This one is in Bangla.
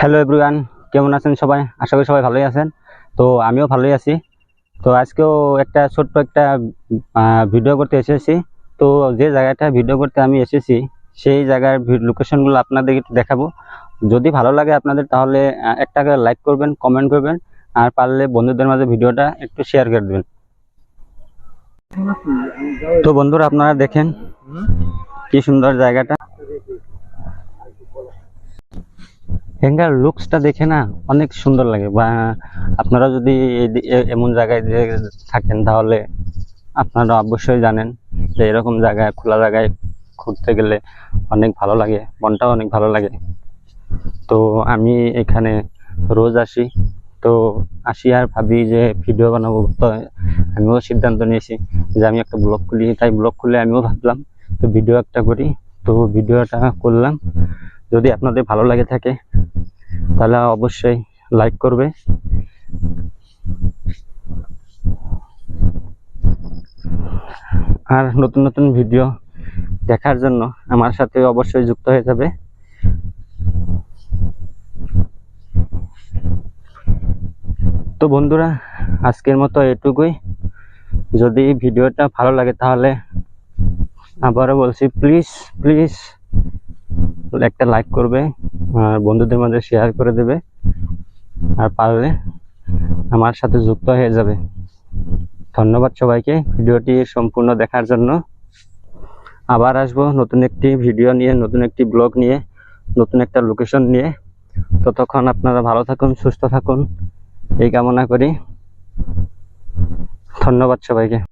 হ্যালো এভরিওয়ান কেমন আছেন সবাই? আশা করি সবাই ভালোই আছেন। তো আমিও ভালোই আছি। তো আজকেও একটা ছোট্ট একটা ভিডিও করতে এসেছি। তো যে জায়গাটা ভিডিও করতে আমি এসেছি, সেই জায়গার লোকেশনগুলো আপনাদের দেখাবো। যদি ভালো লাগে আপনাদের, তাহলে একটা লাইক করবেন কমেন্ট করবেন, আর পারলে বন্ধুদের মাঝে ভিডিওটা একটু শেয়ার করে দেবেন। তো বন্ধুরা, আপনারা দেখেন, কি সুন্দর জায়গাটা। এখানকার লুকসটা দেখে না অনেক সুন্দর লাগে। বা, আপনারা যদি এমন জায়গায় থাকেন তাহলে আপনারা অবশ্যই জানেন যে এরকম জায়গায়, খোলা জায়গায় ঘুরতে গেলে অনেক ভালো লাগে, মনটাও অনেক ভালো লাগে। তো আমি এখানে রোজ আসি। তো আসি আর ভাবি যে ভিডিও বানাবো। তো আমিও সিদ্ধান্ত নিয়েছি যে আমি একটা ব্লগ খুলি। তাই ব্লগ খুলে আমিও ভাবলাম তো ভিডিও একটা করি। তো ভিডিওটা করলাম। যদি আপনাদের ভালো লাগে থাকে তাহলে অবশ্যই লাইক করবে। আর নতুন নতুন ভিডিও দেখার জন্য আমার সাথে অবশ্যই যুক্ত হয়ে যাবে। তো বন্ধুরা, আজকের মতো এটুকুই। যদি ভিডিওটা ভালো লাগে তাহলে আবারও বলছি প্লিজ প্লিজ একটা লাইক করবে। আর বন্ধুদের মাঝে শেয়ার করে দেবে আর পারলে আমার সাথে যুক্ত হয়ে যাবে। ধন্যবাদ সবাইকে। ভিডিওটি সম্পূর্ণ দেখার জন্য। আবার আসব নতুন একটি ভিডিও নিয়ে, নতুন একটি ব্লগ নিয়ে, নতুন একটা লোকেশন নিয়ে। ততক্ষণ আপনারা ভালো থাকুন, সুস্থ থাকুন। এই কামনা করি। ধন্যবাদ সবাইকে।